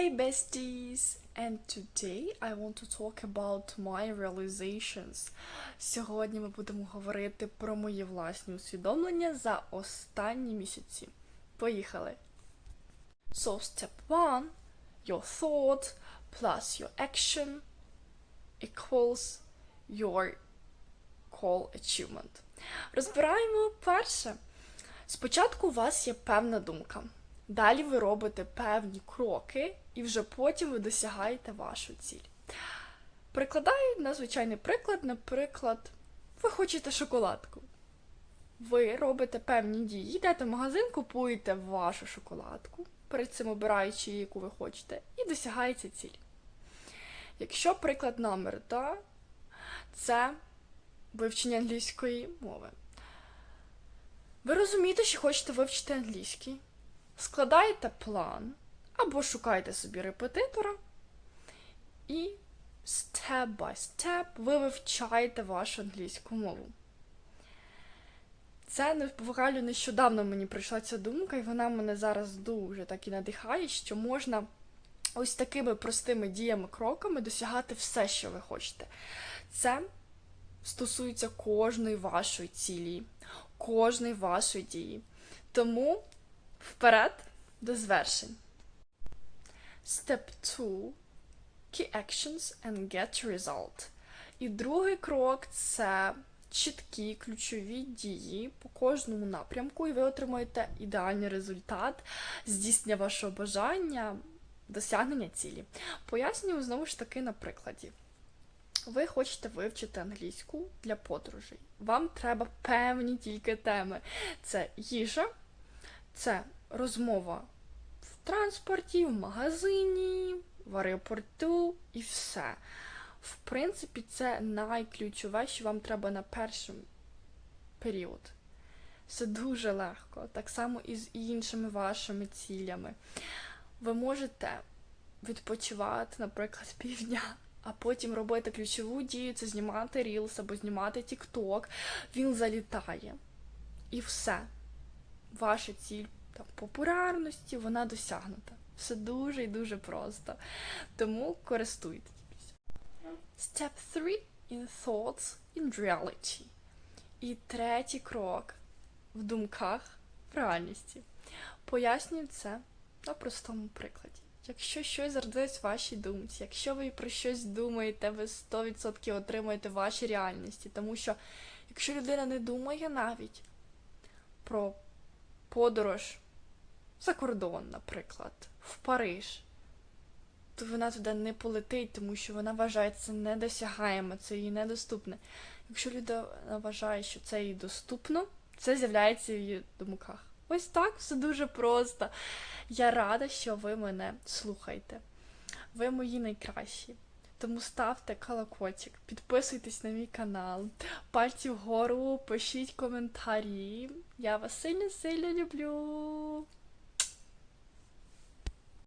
Hey besties! And today I want to talk about my realizations. Сьогодні ми будемо говорити про мої власні усвідомлення за останні місяці. Поїхали! So step one, your thought plus your action equals your call achievement. Розбираємо перше. Спочатку у вас є певна думка. Далі ви робите певні кроки, і вже потім ви досягаєте вашу ціль. Прикладаю на звичайний приклад, наприклад, ви хочете шоколадку. Ви робите певні дії, йдете в магазин, купуєте вашу шоколадку, перед цим обираючи, яку ви хочете, і досягаєте ціль. Якщо приклад номер 2, це вивчення англійської мови. Ви розумієте, що хочете вивчити англійський, складаєте план або шукаєте собі репетитора, і step by step ви вивчаєте вашу англійську мову. Це буквально нещодавно мені прийшла ця думка, і вона мене зараз дуже так і надихає, що можна ось такими простими діями, кроками досягати все, що ви хочете. Це стосується кожної вашої цілі, кожної вашої дії. Тому вперед до звершень. Step 2. Key actions and get result. І другий крок це чіткі ключові дії по кожному напрямку, і ви отримаєте ідеальний результат здійснення вашого бажання, досягнення цілі. Пояснюю знову ж таки на прикладі. Ви хочете вивчити англійську для подорожей. Вам треба певні тільки теми. Це їжа, це розмова в транспорті, в магазині, в аеропорту і все. В принципі, це найключове, що вам треба на перший період. Це дуже легко, так само і з іншими вашими цілями. Ви можете відпочивати, наприклад, півдня, а потім робити ключову дію це знімати Reels або знімати TikTok. Він залітає. І все. Ваша ціль там, популярності, вона досягнута. Все дуже і дуже просто. Тому користуйтесь. Step 3 in thoughts in reality. І третій крок в думках в реальності. Пояснюю це на простому прикладі. Якщо щось зародилось в вашій думці, якщо ви про щось думаєте, ви 100% отримаєте в вашій реальності. Тому що якщо людина не думає навіть про подорож за кордон, наприклад, в Париж, то вона туди не полетить, тому що вона вважає це недосягаємо, це їй недоступне. Якщо людина вважає, що це їй доступно, це з'являється в її думках. Ось так все дуже просто. Я рада, що ви мене слухаєте. Ви мої найкращі. Тому ставте колокольчик, підписуйтесь на мій канал, пальці вгору, пишіть коментарі. Я вас сильно-сильно люблю.